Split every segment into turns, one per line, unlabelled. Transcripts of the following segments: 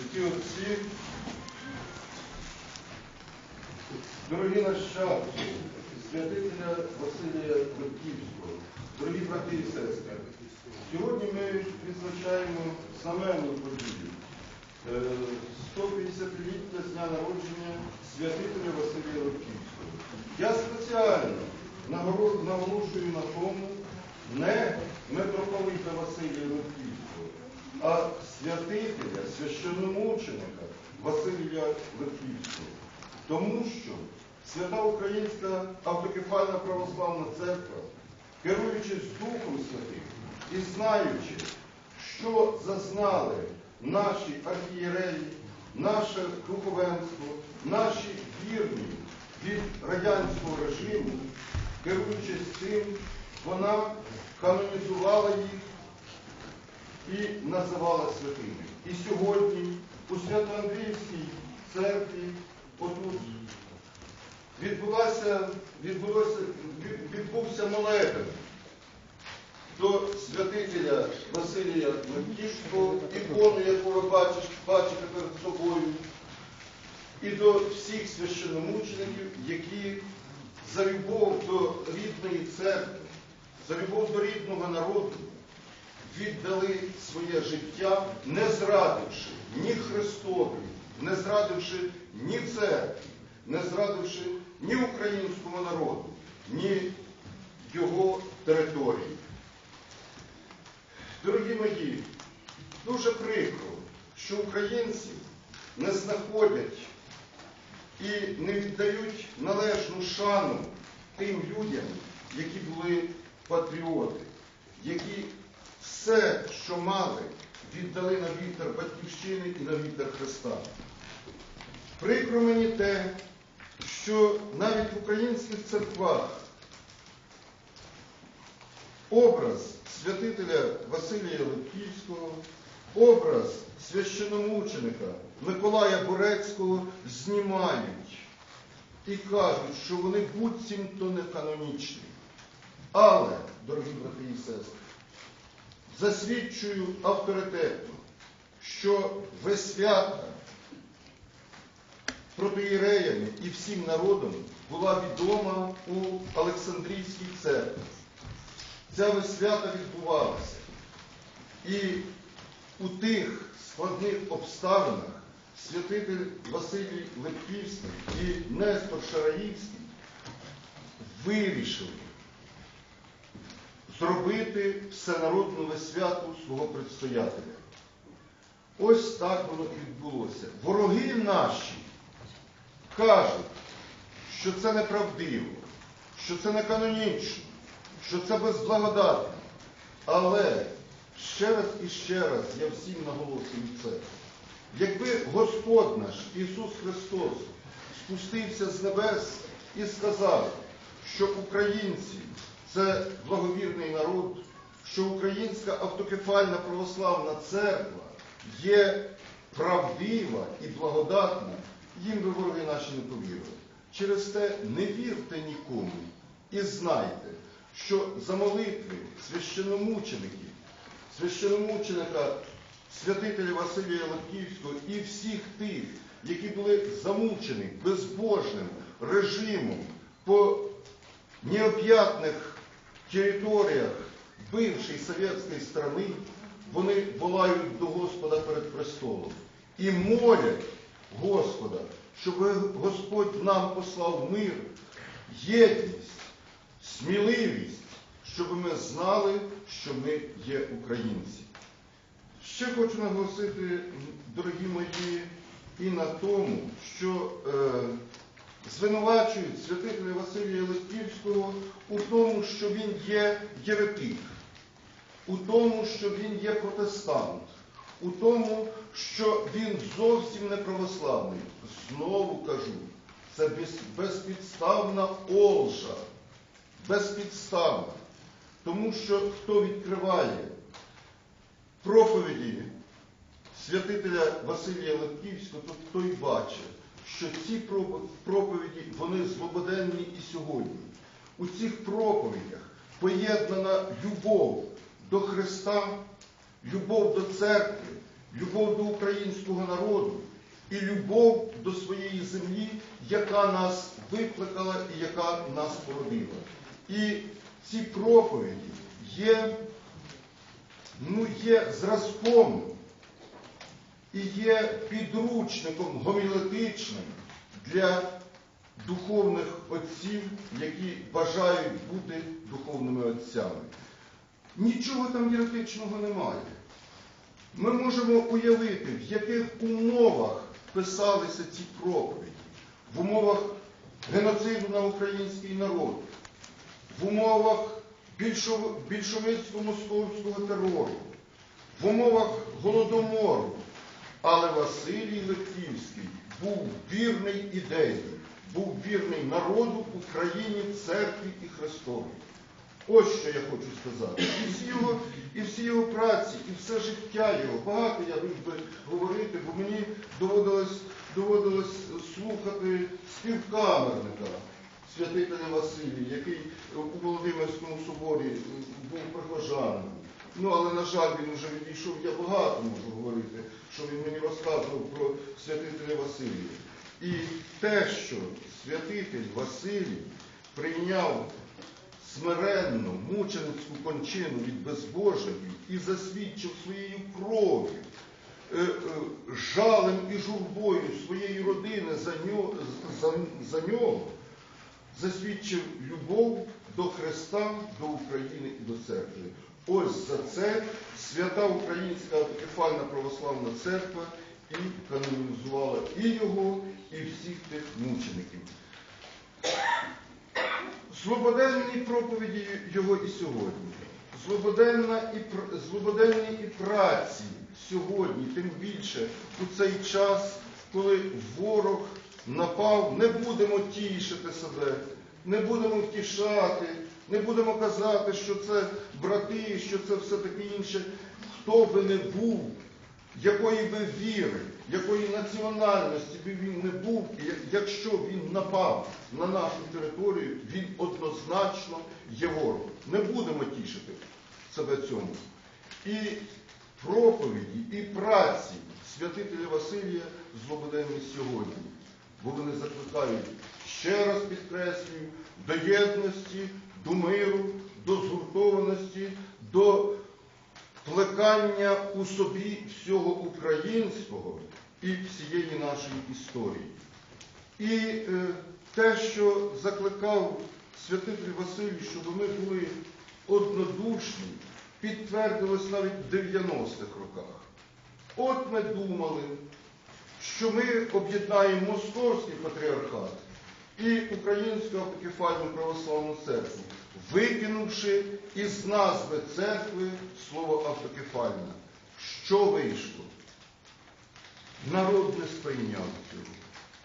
святі отці, дорогі нащадки, святителя Василія Левківського, дорогі брати і сестри, сьогодні ми відзначаємо знаменну подію. Е, 150-ліття з дня народження святителя Василія Левківського. Я спеціально наголошую на тому, не митрополита Василія Левківського, а святителя, священномученика Василія Левківського. Тому що Свята Українська автокефальна православна церква, керуючись Духом Святим і знаючи, що зазнали наші архієреї, наше духовенство, наші вірні від радянського режиму, керуючись цим, вона канонізувала їх і називала святими. І сьогодні у Свято-Андріївській церкві отут відбулася, відбулося, відбувся молебен до святителя Василія Левківського, ікону, яку ви бачиш- бачите перед собою, і до всіх священномучеників, які за любов до рідної церкви, за любов до рідного народу віддали своє життя, не зрадивши ні Христові, не зрадивши ні церкві, не зрадивши ні українському народу, ні його території. Дорогі мої, дуже прикро, що українці не знаходять і не віддають належну шану тим людям, які були патріоти, які все, що мали, віддали на вітер Батьківщини і на вітер Христа. Прикро мені те, що навіть в українських церквах образ святителя Василія Левківського, образ священомученика Миколая Борецького знімають і кажуть, що вони буцімто не канонічні. Але, дорогі брати і сестри, засвідчую авторитетно, що весвята протиєреями і всім народом була відома у Олександрійській церкві. Ця весвята відбувалася. І у тих складних обставинах святитель Василій Лепківський і Нестор Шараївський вирішили зробити всенародну весвяту свого предстоятеля. Ось так воно відбулося. Вороги наші кажуть, що це неправдиво, що це не канонічно, що це безблагодатно. Але ще раз і ще раз я всім наголошую це. Якби Господь наш Ісус Христос спустився з небес і сказав, що українці це благовірний народ, що Українська автокефальна православна церква є правдива і благодатна, їм би вороги наші не повірили. Через те не вірте нікому і знайте, що за молитви священомучеників, священомученика святителя Василія Лапківського і всіх тих, які були замучені безбожним режимом по необ'ятних територіях бившої совєтської страни, вони волають до Господа перед престолом і молять Господа, щоб Господь нам послав мир, єдність, сміливість, щоб ми знали, що ми є українці. Ще хочу наголосити, дорогі мої, і на тому, що е, звинувачують святителя Василія Литвівського у тому, що він є єретик, у тому, що він є протестант, у тому, що він зовсім не православний. Знову кажу, це безпідставна олжа, безпідставна. Тому що хто відкриває проповіді святителя Василія Левківського, то той бачить, що ці проповіді, вони злободенні і сьогодні. У цих проповідях поєднана любов до Христа, любов до церкви любов до українського народу і любов до своєї землі, яка нас викликала і яка нас породила. І ці проповіді є, ну, є зразком і є підручником гомілетичним для духовних отців, які бажають бути духовними отцями. Нічого там єретичного немає. Ми можемо уявити, в яких умовах писалися ці проповіді, в умовах геноциду на український народ, в умовах більшов- більшовицько-московського терору, в умовах голодомору. Але Василій Легківський був вірний ідеї, був вірний народу, Україні, церкві і Христові. Ось що я хочу сказати. І всі його, і всі його праці, і все життя його. Багато я міг би говорити, бо мені доводилось, доводилось слухати співкамерника святителя Василія, який у Володимирському соборі був прихожаном. Ну, але, на жаль, він вже відійшов, я багато можу говорити, що він мені розказував про святителя Василія. І те, що святитель Василій прийняв смиренну, мученицьку кончину від безбожників і засвідчив своєю кров'ю, е, е, жалем і журбою своєї родини за нього, за, за нього, засвідчив любов до Христа, до України і до церкви. Ось за це свята Українська Автокефальна Православна Церква і канонізувала і його, і всіх тих мучеників. Злободенні проповіді його і сьогодні. Злободенна і, злободенні і праці сьогодні, тим більше у цей час, коли ворог напав, не будемо тішити себе, не будемо втішати, не будемо казати, що це брати, що це все таке інше. Хто би не був, якої би віри, якої національності би він не був, якщо він напав на нашу територію, він однозначно є ворог. Не будемо тішити себе цьому. І проповіді, і праці святителя Василія злободенні сьогодні, бо вони закликають, ще раз підкреслюю, до єдності, до миру, до згуртованості, до плекання у собі всього українського і всієї нашої історії. І е, те, що закликав святитель Василій, щоб ми були однодушні, підтвердилось навіть в 90-х роках. От ми думали, що ми об'єднаємо московський патріархат і Українську автокефальну православну церкву, викинувши із назви церкви слово автокефальна. Що вийшло? Народ не сприйняв цього.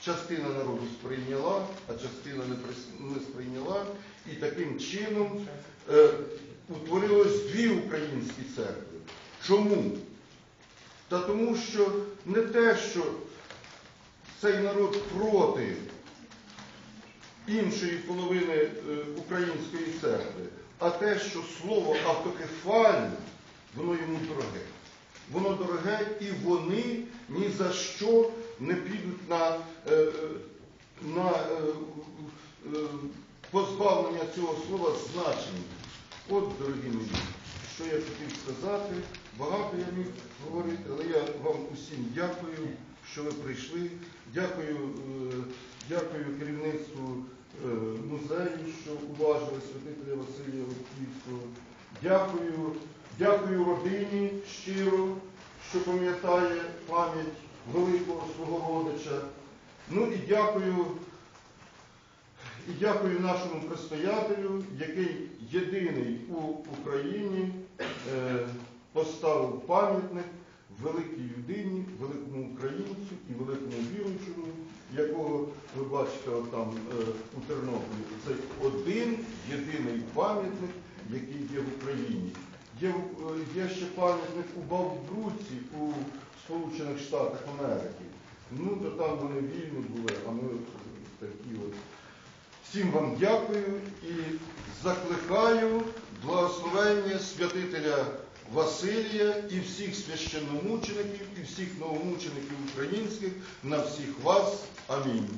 Частина народу сприйняла, а частина не сприйняла. І таким чином е, утворилось дві українські церкви. Чому? Та тому, що не те, що цей народ проти іншої половини е, української церкви, а те, що слово автокефальне, воно йому дороге. Воно дороге, і вони ні за що не підуть на, е, е, на позбавлення цього слова значення. От, дорогі мої, що я хотів сказати, багато я міг говорити, але я вам усім дякую, що ви прийшли. Дякую, дякую керівництву е, музею, що уважили святителя Василія Лутківського. Дякую, дякую родині щиро, що пам'ятає пам'ять великого свого родича. Ну і дякую і дякую нашому предстоятелю, який єдиний у Україні е, поставив пам'ятник великій людині, великому українцю і великому віруючому, якого ви бачите там у Тернополі. Це один єдиний пам'ятник, який є в Україні. Є, е, є ще пам'ятник у Бавбруці у Сполучених Штатах Америки. Ну, то там вони вільні були, а ми такі от. Всім вам дякую і закликаю благословення святителя Василія і всіх священномучеників, і всіх новомучеників українських, на всіх вас. Амінь.